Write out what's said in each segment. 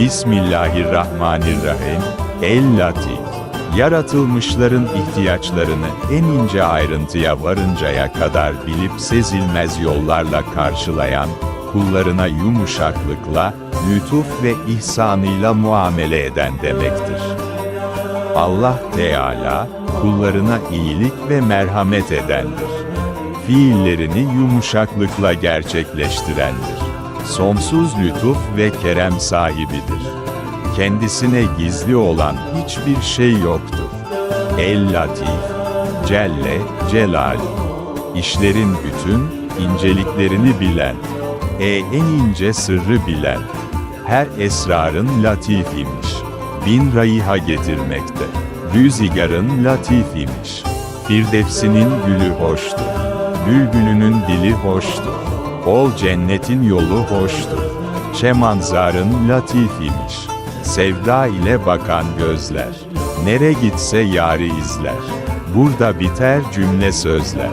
Bismillahirrahmanirrahim. El-Latif. Yaratılmışların ihtiyaçlarını en ince ayrıntıya varıncaya kadar bilip sezilmez yollarla karşılayan, kullarına yumuşaklıkla, lütuf ve ihsanıyla muamele eden demektir. Allah Teala, kullarına iyilik ve merhamet edendir. Fiillerini yumuşaklıkla gerçekleştirendir. Sonsuz lütuf ve kerem sahibidir. Kendisine gizli olan hiçbir şey yoktur. El-Latif, Celle, Celal. İşlerin bütün inceliklerini bilen, e en ince sırrı bilen, her esrarın latif imiş. Bin rayha getirmekte. Rüzigarın latif imiş. Firdevsinin gülü hoştur. Bülbülünün dili hoştur. Ol cennetin yolu hoştur. Şemanzarın latif imiş. Sevda ile bakan gözler. Nere gitse yari izler. Burada biter cümle sözler.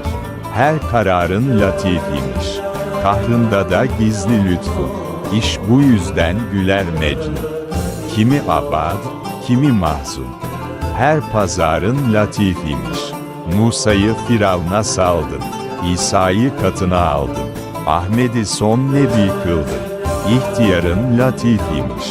Her kararın latif imiş. Kahrında da gizli lütfu. İş bu yüzden güler Mecnun. Kimi abad, kimi mahzun. Her pazarın latif imiş. Musa'yı Firavun'a saldın. İsa'yı katına aldın. Ahmet'i son nebi kıldın. İhtiyarın latif imiş.